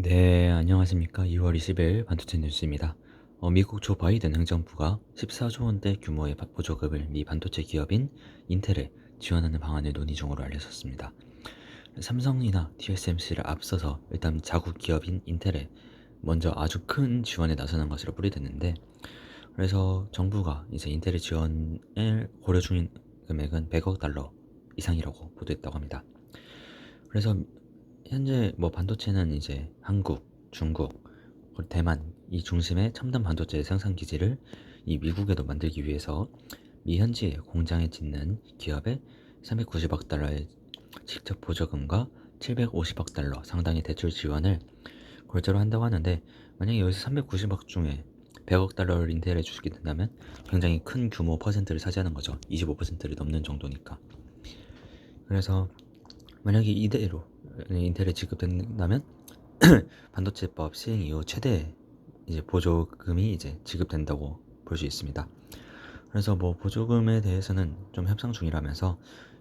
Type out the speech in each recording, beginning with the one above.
네, 안녕하십니까. 2월 20일 반도체 뉴스입니다. 어, 미국 조 바이든 행정부가 14조 원대 규모의 바- 보조금을 미 반도체 기업인 인텔에 지원하는 방안을 논의 중으로 알려졌습니다. 삼성이나 TSMC를 앞서서 일단 자국 기업인 인텔에 먼저 아주 큰 지원에 나서는 것으로 뿌리댔는데 그래서 정부가 이제 인텔의 지원을 고려 중인 금액은 100억 달러 이상이라고 보도했다고 합니다. 그래서 현재 뭐 반도체는 이제 한국, 중국, 대만 이 중심의 첨단 반도체 생산 기지를 이 미국에도 만들기 위해서 미 현지의 공장에 짓는 기업에 390억 달러의 직접 보조금과 750억 달러 상당의 대출 지원을 골자로 한다고 하는데 만약에 여기서 390억 중에 100억 달러를 인텔에 주게 된다면 굉장히 큰 규모 퍼센트를 차지하는 거죠. 25%를 넘는 정도니까. 그래서 만약에 이대로 인텔에 지급된다면 반도체법 시행 이후 최대 이제 보조금이 이제 지급된다고 볼 수 있습니다. 그래서 뭐 보조금에 대해서는 좀 협상 중이라면서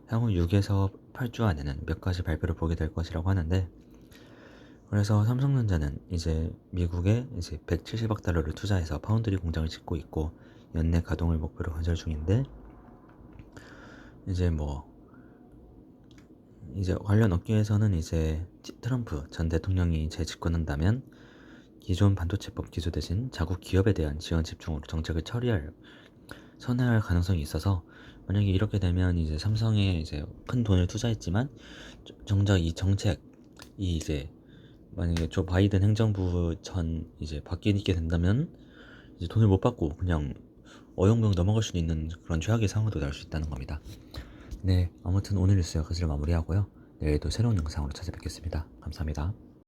향후 6에서 8주 안에는 몇 가지 발표를 보게 될 것이라고 하는데 그래서 삼성전자는 이제 미국에 이제 170억 달러를 투자해서 파운드리 공장을 짓고 있고 연내 가동을 목표로 건설 중인데 이제 뭐 이제 관련 업계에서는 이제 트럼프 전 대통령이 재집권한다면 기존 반도체법 기조 대신 자국 기업에 대한 지원 집중으로 정책을 처리할 선회할 가능성이 있어서 만약에 이렇게 되면 이제 삼성에 이제 큰 돈을 투자했지만 정작 이 정책 이 이제 만약에 조 바이든 행정부 전 이제 바뀌게 된다면 이제 돈을 못 받고 그냥 어영부영 넘어갈 수도 있는 그런 최악의 상황도 날 수 있다는 겁니다. 네, 아무튼 오늘 뉴스 여기서 마무리하고요. 내일도 새로운 영상으로 찾아뵙겠습니다. 감사합니다.